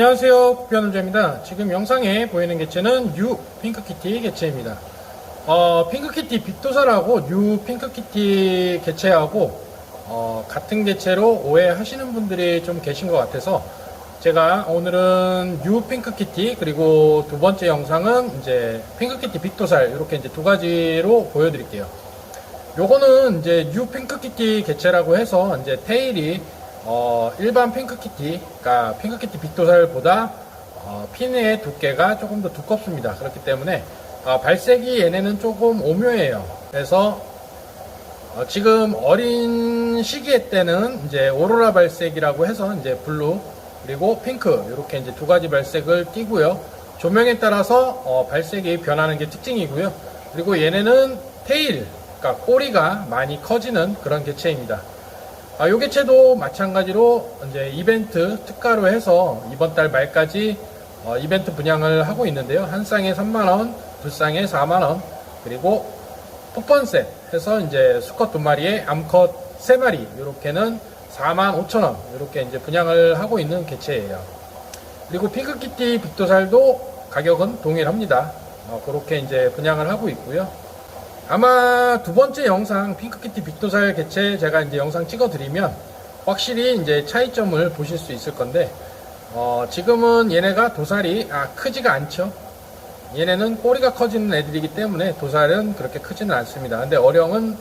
안녕하세요. 부편우자입니다. 지금 영상에 보이는 개체는 뉴 핑크키티 개체입니다. 어, 핑크키티 빅도사라고 뉴 핑크키티 개체하고 어, 같은 개체로 오해하시는 분들이 좀 계신 것 같아서 제가 오늘은 뉴 핑크키티 그리고 두 번째 영상은 이제 핑크키티 빅도살 이렇게 이제 두 가지로 보여드릴게요. 요거는 이제 뉴 핑크키티 개체라고 해서 이제 테일이 어, 일반 핑크키티, 그러니까 핑크키티 빅도살보다 어, 핀의 두께가 조금 더 두껍습니다. 그렇기 때문에 어, 발색이 얘네는 조금 오묘해요. 그래서 어, 지금 어린 시기에 때는 이제 오로라 발색이라고 해서 이제 블루 그리고 핑크 이렇게 이제 두 가지 발색을 띄고요. 조명에 따라서 어, 발색이 변하는 게 특징이고요. 그리고 얘네는 테일, 그러니까 꼬리가 많이 커지는 그런 개체입니다. 아, 요 개체도 마찬가지로 이제 이벤트 특가로 해서 이번 달 말까지 어, 이벤트 분양을 하고 있는데요. 한 쌍에 3만원, 두 쌍에 4만원, 그리고 폭번셋 해서 이제 수컷 두 마리에 암컷 세 마리, 요렇게는 4만 5천원, 요렇게 이제 분양을 하고 있는 개체예요. 그리고 핑크키티 빅도살도 가격은 동일합니다. 어, 그렇게 이제 분양을 하고 있고요. 아마 두 번째 영상 핑크키티 빅도살 개체 제가 이제 영상 찍어 드리면 확실히 이제 차이점을 보실 수 있을 건데 어, 지금은 얘네가 도살이 아, 크지가 않죠. 얘네는 꼬리가 커지는 애들이기 때문에 도살은 그렇게 크지는 않습니다. 근데 어령은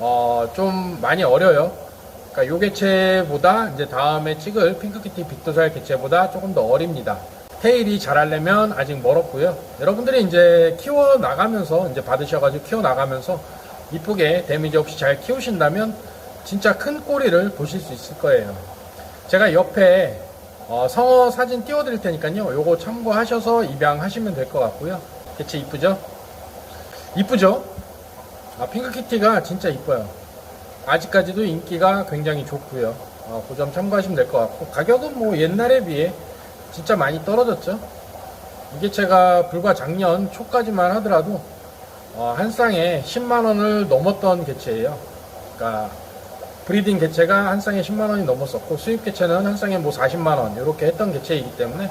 어, 좀 많이 어려요. 그러니까 요 개체보다 이제 다음에 찍을 핑크키티 빅도살 개체보다 조금 더 어립니다. 테일이 자라려면 아직 멀었고요. 여러분들이 이제 키워 나가면서 이제 받으셔가지고 키워 나가면서 이쁘게 데미지 없이 잘 키우신다면 진짜 큰 꼬리를 보실 수 있을 거예요. 제가 옆에 어, 성어 사진 띄워드릴 테니까요. 요거 참고하셔서 입양하시면 될 것 같고요. 개체 이쁘죠? 이쁘죠? 아, 핑크키티가 진짜 이뻐요. 아직까지도 인기가 굉장히 좋고요. 어, 그점 참고하시면 될 것 같고 가격은 뭐 옛날에 비해 진짜 많이 떨어졌죠. 이게 제가 불과 작년 초까지만 하더라도 어, 한 쌍에 10만 원을 넘었던 개체예요. 그러니까 브리딩 개체가 한 쌍에 10만 원이 넘었었고 수입 개체는 한 쌍에 뭐 40만 원 이렇게 했던 개체이기 때문에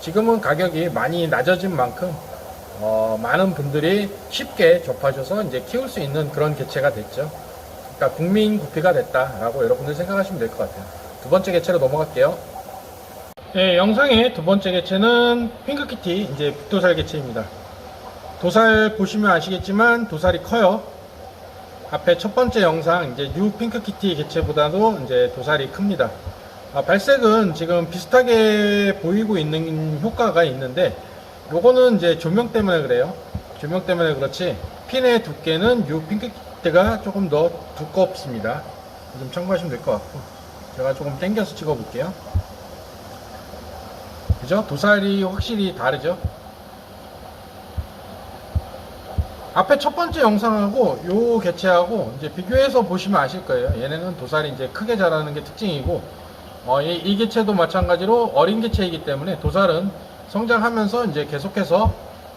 지금은 가격이 많이 낮아진 만큼 어, 많은 분들이 쉽게 접하셔서 이제 키울 수 있는 그런 개체가 됐죠. 그러니까 국민 구피가 됐다라고 여러분들 생각하시면 될 것 같아요. 두 번째 개체로 넘어갈게요. 네, 영상의 두 번째 개체는 핑크키티 이제 북도살 개체입니다. 도살 보시면 아시겠지만 도살이 커요. 앞에 첫 번째 영상 이제 뉴 핑크키티 개체보다도 이제 도살이 큽니다. 아, 발색은 지금 비슷하게 보이고 있는 효과가 있는데 요거는 이제 조명 때문에 그래요. 조명 때문에 그렇지 핀의 두께는 뉴 핑크키티가 조금 더 두껍습니다. 좀 참고하시면 될 것 같고 제가 조금 당겨서 찍어 볼게요. 그죠? 도살이 확실히 다르죠? 앞에 첫 번째 영상하고 요 개체하고 이제 비교해서 보시면 아실 거예요. 얘네는 도살이 이제 크게 자라는 게 특징이고, 어, 이, 이 개체도 마찬가지로 어린 개체이기 때문에 도살은 성장하면서 이제 계속해서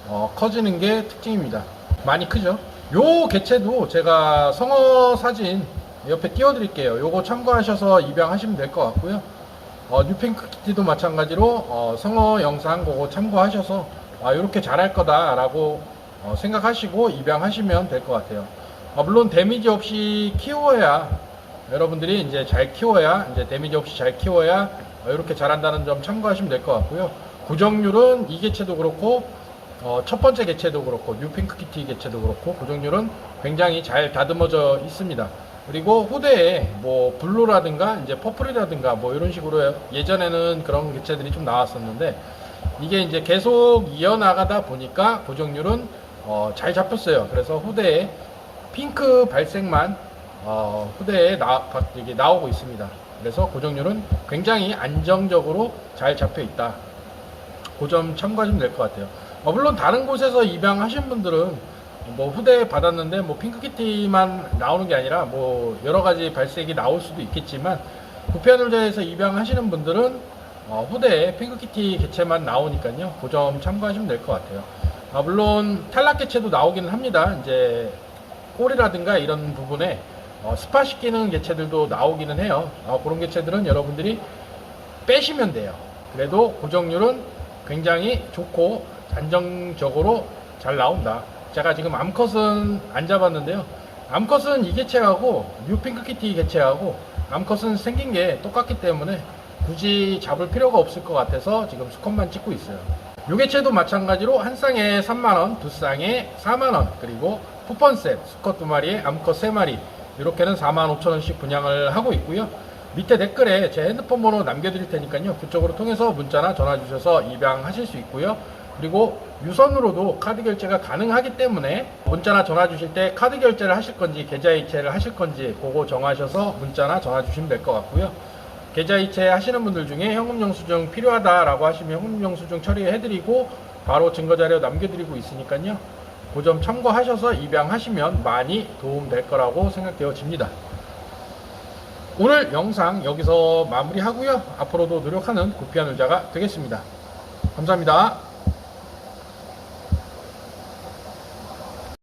어, 커지는 게 특징입니다. 많이 크죠? 요 개체도 제가 성어 사진 옆에 띄워드릴게요. 요거 참고하셔서 입양하시면 될 것 같고요. 어, 뉴핑크키티도 마찬가지로 어, 성어 영상 그거 참고하셔서 아, 이렇게 잘할 거다라고 어, 생각하시고 입양하시면 될 것 같아요. 어, 물론 데미지 없이 키워야 여러분들이 이제 잘 키워야 이제 데미지 없이 잘 키워야 어, 이렇게 잘한다는 점 참고하시면 될 것 같고요. 구정률은 이 개체도 그렇고 어, 첫 번째 개체도 그렇고 뉴핑크 키티 개체도 그렇고 구정률은 굉장히 잘 다듬어져 있습니다. 그리고 후대에 뭐 블루라든가 이제 퍼플이라든가 뭐 이런 식으로 예전에는 그런 개체들이 좀 나왔었는데 이게 이제 계속 이어나가다 보니까 고정률은 어, 잘 잡혔어요. 그래서 후대에 핑크 발색만 어, 후대에 나, 이게 나오고 있습니다. 그래서 고정률은 굉장히 안정적으로 잘 잡혀 있다. 그 점 참고하시면 될 것 같아요. 어, 물론 다른 곳에서 입양하신 분들은 뭐 후대 받았는데 뭐 핑크키티만 나오는 게 아니라 뭐 여러 가지 발색이 나올 수도 있겠지만 부패하늘자에서 입양하시는 분들은 어, 후대에 핑크키티 개체만 나오니까요. 그 점 참고하시면 될 것 같아요. 아, 물론 탈락 개체도 나오기는 합니다. 이제 꼬리라든가 이런 부분에 어, 스파 시키는 개체들도 나오기는 해요. 어, 그런 개체들은 여러분들이 빼시면 돼요. 그래도 고정률은 굉장히 좋고 안정적으로 잘 나온다. 제가 지금 암컷은 안 잡았는데요. 암컷은 이 개체하고 뉴핑크키티 개체하고 암컷은 생긴 게 똑같기 때문에 굳이 잡을 필요가 없을 것 같아서 지금 수컷만 찍고 있어요. 요 개체도 마찬가지로 한 쌍에 3만원, 두 쌍에 4만원, 그리고 쿠폰셋, 수컷 두 마리에 암컷 세 마리, 이렇게는 4만 5천원씩 분양을 하고 있고요. 밑에 댓글에 제 핸드폰 번호 남겨드릴 테니까요. 그쪽으로 통해서 문자나 전화 주셔서 입양하실 수 있고요. 그리고 유선으로도 카드 결제가 가능하기 때문에 문자나 전화 주실 때 카드 결제를 하실 건지 계좌 이체를 하실 건지 그거 정하셔서 문자나 전화 주시면 될 것 같고요. 계좌 이체 하시는 분들 중에 현금 영수증 필요하다라고 하시면 현금 영수증 처리해드리고 바로 증거 자료 남겨드리고 있으니까요. 그 점 참고하셔서 입양하시면 많이 도움 될 거라고 생각되어집니다. 오늘 영상 여기서 마무리하고요. 앞으로도 노력하는 구피한 의자가 되겠습니다. 감사합니다.